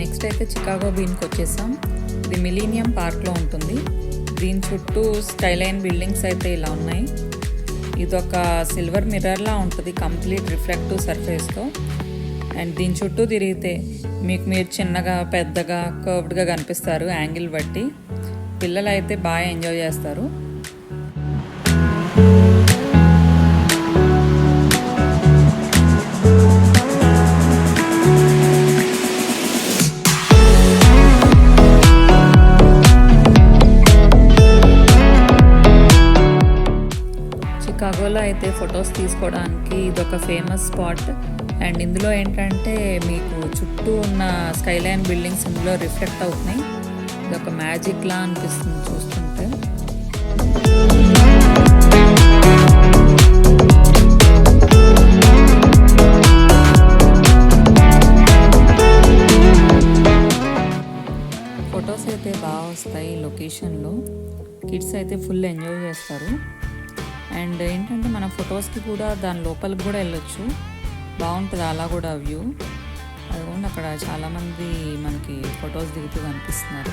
Next అయితే Chicago బీన్కి వచ్చేసాం. ఇది మిలీనియం పార్క్లో ఉంటుంది. దీని చుట్టూ స్కైలైన్ బిల్డింగ్స్ అయితే ఇలా ఉన్నాయి. ఇది ఒక సిల్వర్ మిర్రర్లా ఉంటుంది కంప్లీట్ రిఫ్లెక్టివ్ సర్ఫేస్తో. అండ్ దీని చుట్టూ తిరిగితే మీకు మీరు చిన్నగా పెద్దగా కర్వ్డ్గా కనిపిస్తారు యాంగిల్ బట్టి. పిల్లలు అయితే బాగా ఎంజాయ్ చేస్తారు. చికాగోలో అయితే ఫొటోస్ తీసుకోవడానికి ఇది ఒక ఫేమస్ స్పాట్. అండ్ ఇందులో ఏంటంటే మీకు చుట్టూ ఉన్న స్కైలైన్ బిల్డింగ్స్ ఇందులో రిఫ్లెక్ట్ అవుతున్నాయి. ఇదొక మ్యాజిక్లా మ్యాజిక్ లా అనిపిస్తుంది చూస్తుంటే. ఫొటోస్ అయితే బాగా వస్తాయి లొకేషన్లో. కిడ్స్ అయితే ఫుల్ ఎంజాయ్ చేస్తారు. అండ్ ఏంటంటే మన ఫొటోస్కి కూడా దాని లోపలికి కూడా వెళ్ళొచ్చు. బాగుంటుంది అలా కూడా వ్యూ. అదిగోండి అక్కడ చాలామంది మనకి ఫొటోస్ దిగుతూ కనిపిస్తున్నారు.